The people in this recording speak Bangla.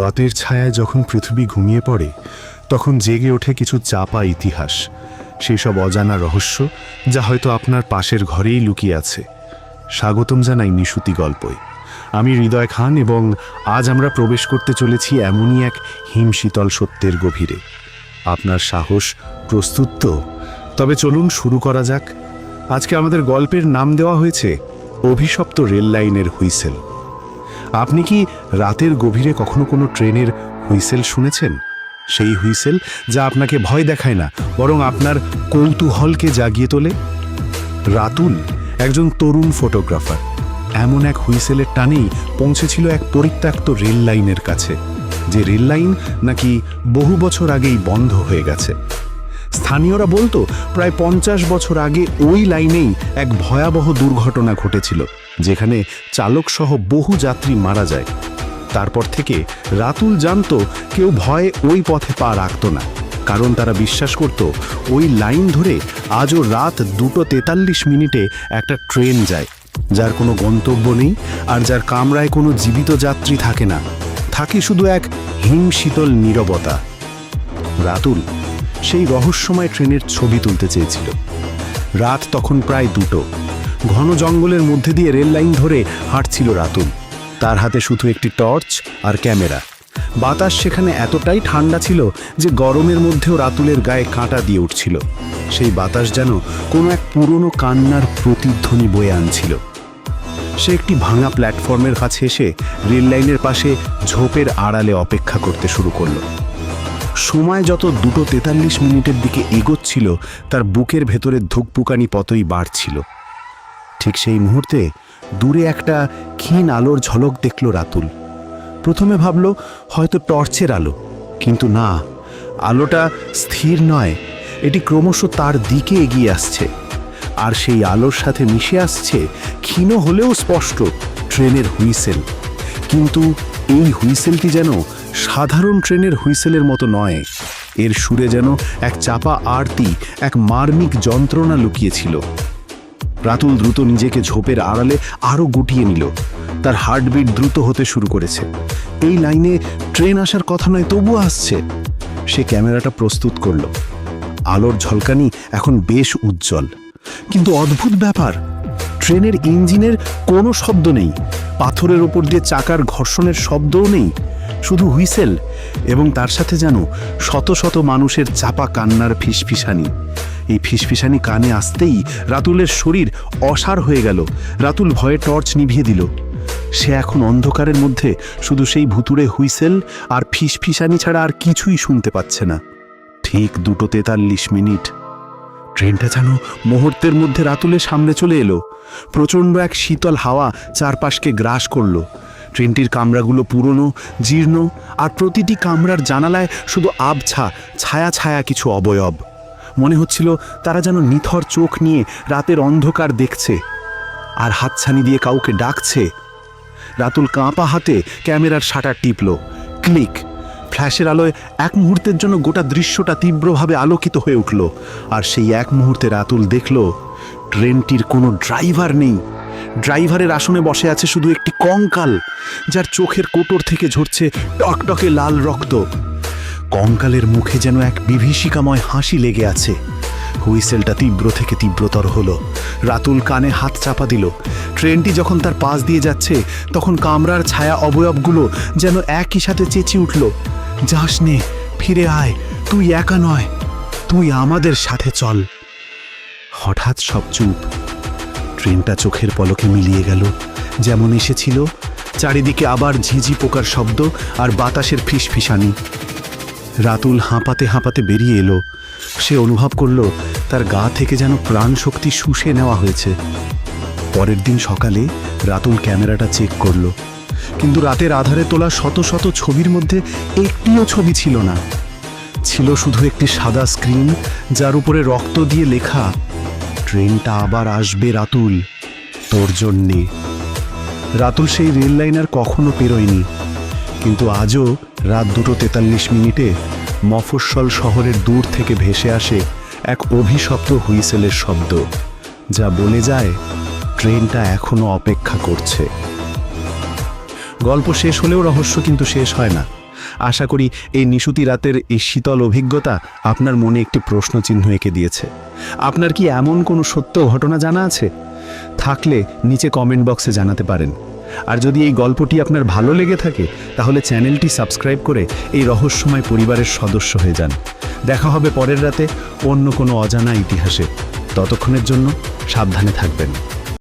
রাতের ছায়ায় যখন পৃথিবী ঘুমিয়ে পড়ে, তখন জেগে ওঠে কিছু চাপা ইতিহাস। সেসব অজানা রহস্য যা হয়তো আপনার পাশের ঘরেই লুকিয়ে আছে। স্বাগতম জানাই নিশুতি গল্পই। আমি হৃদয় খান এবং আজ আমরা প্রবেশ করতে চলেছি এমনই এক হিমশীতল সত্যের গভীরে। আপনার সাহস প্রস্তুত তো? তবে চলুন শুরু করা যাক। আজকে আমাদের গল্পের নাম দেওয়া হয়েছে, অভিশপ্ত রেল লাইনের হুইসেল। আপনি কি রাতের গভীরে কখনো কোনো ট্রেনের হুইসেল শুনেছেন? সেই হুইসেল যা আপনাকে ভয় দেখায় না, বরং আপনার কৌতূহলকে জাগিয়ে তোলে? রাতুল একজন তরুণ ফটোগ্রাফার। এমন এক হুইসেলের টানেই পৌঁছেছিল এক পরিত্যক্ত রেল লাইনের কাছে, যে রেল লাইন নাকি বহু বছর আগেই বন্ধ হয়ে গেছে। স্থানীয়রা বলতো, প্রায় পঞ্চাশ বছর আগে ওই লাইনেই এক ভয়াবহ দুর্ঘটনা ঘটেছিল। যেখানে চালকসহ বহু যাত্রী মারা যায়। তারপর থেকে রাতুল জানতো কেউ ভয়ে ওই পথে পা রাখত না, কারণ তারা বিশ্বাস করত ওই লাইন ধরে আজও রাত দুটো তেতাল্লিশ মিনিটে একটা ট্রেন যায়, যার কোনো গন্তব্য নেই আর যার কামরায় কোনো জীবিত যাত্রী থাকে না। থাকে শুধু এক হিম শীতল নীরবতা। রাতুল সেই রহস্যময় ট্রেনের ছবি তুলতে চেয়েছিল। রাত তখন প্রায় দুটো। ঘন জঙ্গলের মধ্যে দিয়ে রেল লাইন ধরে হাঁটছিল রাতুল। তার হাতে শুধু একটি টর্চ আর ক্যামেরা। বাতাস সেখানে এতটাই ঠান্ডা ছিল যে গরমের মধ্যেও রাতুলের গায়ে কাঁটা দিয়ে উঠছিল। সেই বাতাস যেন কোনো এক পুরনো কান্নার প্রতিধ্বনি বয়ে আনছিল। সে একটি ভাঙা প্ল্যাটফর্মের কাছে এসে রেল লাইনের পাশে ঝোপের আড়ালে অপেক্ষা করতে শুরু করল। সময় যত দুটো তেতাল্লিশ মিনিটের দিকে এগোচ্ছিল, তার বুকের ভেতরে ধুকপুকানি পতই বাড়ছিল। ঠিক সেই মুহূর্তে দূরে একটা ক্ষীণ আলোর ঝলক দেখল রাতুল। প্রথমে ভাবল, হয়তো টর্চের আলো। কিন্তু না, আলোটা স্থির নয়, এটি ক্রমশ তার দিকে এগিয়ে আসছে। আর সেই আলোর সাথে মিশে আসছে, ক্ষীণ হলেও স্পষ্ট, ট্রেনের হুইসেল। কিন্তু এই হুইসেলটি যেন সাধারণ ট্রেনের হুইসেলের মতো নয়, এর সুরে যেন এক চাপা আরতি, এক মার্মিক যন্ত্রণা লুকিয়েছিল। রাতুল দ্রুত নিজেকে ঝোপের আড়ালে আরও গুটিয়ে নিল। তার হার্টবিট দ্রুত হতে শুরু করেছে। এই লাইনে ট্রেন আসার কথা নয়, তবুও আসছে। সে ক্যামেরাটা প্রস্তুত করল। আলোর ঝলকানি এখন বেশ উজ্জ্বল। কিন্তু অদ্ভুত ব্যাপার, ট্রেনের ইঞ্জিনের কোনো শব্দ নেই। পাথরের ওপর দিয়ে চাকার ঘর্ষণের শব্দও নেই। শুধু হুইসেল এবং তার সাথে যেন শত শত মানুষের চাপা কান্নার ফিসফিসানি। এই ফিসফিসানি কানে আসতেই রাতুলের শরীর অসার হয়ে গেল। রাতুল ভয়ে টর্চ নিভিয়ে দিল। সে এখন অন্ধকারের মধ্যে শুধু সেই ভুতুড়ে হুইসেল আর ফিসফিসানি ছাড়া আর কিছুই শুনতে পাচ্ছে না। ঠিক দুটো তেতাল্লিশ মিনিট। ট্রেনটা যেন মুহূর্তের মধ্যে রাতুলের সামনে চলে এলো। প্রচণ্ড এক শীতল হাওয়া চারপাশকে গ্রাস করল। ট্রেনটির কামরাগুলো পুরনো, জীর্ণ আর প্রতিটি কামরার জানালায় শুধু আবছা, ছায়া ছায়া কিছু অবয়ব। মনে হচ্ছিল তারা যেন নিথর চোখ নিয়ে রাতের অন্ধকার দেখছে আর হাতছানি দিয়ে কাউকে ডাকছে। রাতুল কাঁপা হাতে ক্যামেরার শাটার টিপল। ক্লিক। ফ্ল্যাশের আলোয় এক মুহূর্তের জন্য গোটা দৃশ্যটা তীব্রভাবে আলোকিত হয়ে উঠল। আর সেই এক মুহূর্তে রাতুল দেখল, ট্রেনটির কোনো ড্রাইভার নেই। ড্রাইভারের আসনে বসে আছে শুধু একটি কঙ্কাল, যার চোখের কোটর থেকে ঝরছে টকটকে লাল রক্ত। কঙ্কালের মুখে যেন এক বিভীষিকাময় হাসি লেগে আছে। হুইসেলটা তীব্র থেকে তীব্রতর হলো। রাতুল কানে হাত চাপা দিল। ট্রেনটি যখন তার পাশ দিয়ে যাচ্ছে, তখন কামরার ছায়া অবয়বগুলো যেন একই সাথে চেঁচিয়ে উঠল। যাস নে ফিরে আয়, তুই একা নয়, তুই আমাদের সাথে চল। হঠাৎ সব চুপ। ট্রেনটা চোখের পলকে মিলিয়ে গেল। যেমন এসেছিল, চারিদিকে আবার ঝিঝি পোকার শব্দ আর বাতাসের ফিসফিসানি। রাতুল হাঁপাতে হাঁপাতে বেরিয়ে এলো। সে অনুভব করল, তার গা থেকে যেন প্রাণ শক্তি শুষে নেওয়া হয়েছে। পরের দিন সকালে রাতুল ক্যামেরাটা চেক করল। কিন্তু রাতের আধারে তোলা শত শত ছবির মধ্যে একটিও ছবি ছিল না। ছিল শুধু একটি সাদা স্ক্রিন, যার উপরে রক্ত দিয়ে লেখা, ট্রেনটা আবার আসবে রাতুল, তোর জন্যে। রাতুল সেই রেল লাইন আর কখনো পেরোয়নি। কিন্তু আজও রাত দুটো তেতাল্লিশ মিনিটে মফস্বল শহরের দূর থেকে ভেসে আসে এক অভিশপ্ত হুইসেলের শব্দ, যা বলে যায়, ট্রেনটা এখনও অপেক্ষা করছে। গল্প শেষ হলেও রহস্য কিন্তু শেষ হয় না। আশা করি এই নিশুতি রাতের এই শীতল অভিজ্ঞতা আপনার মনে একটি প্রশ্নচিহ্ন এঁকে দিয়েছে। আপনার কি এমন কোনো সত্য ঘটনা জানা আছে? থাকলে নিচে কমেন্ট বক্সে জানাতে পারেন। আর যদি এই গল্পটি আপনার ভালো লেগে থাকে, তাহলে চ্যানেলটি সাবস্ক্রাইব করে এই রহস্যময় পরিবারের সদস্য হয়ে যান। দেখা হবে পরের রাতে অন্য কোনো অজানা ইতিহাসে। ততক্ষণের জন্য সাবধানে থাকবেন।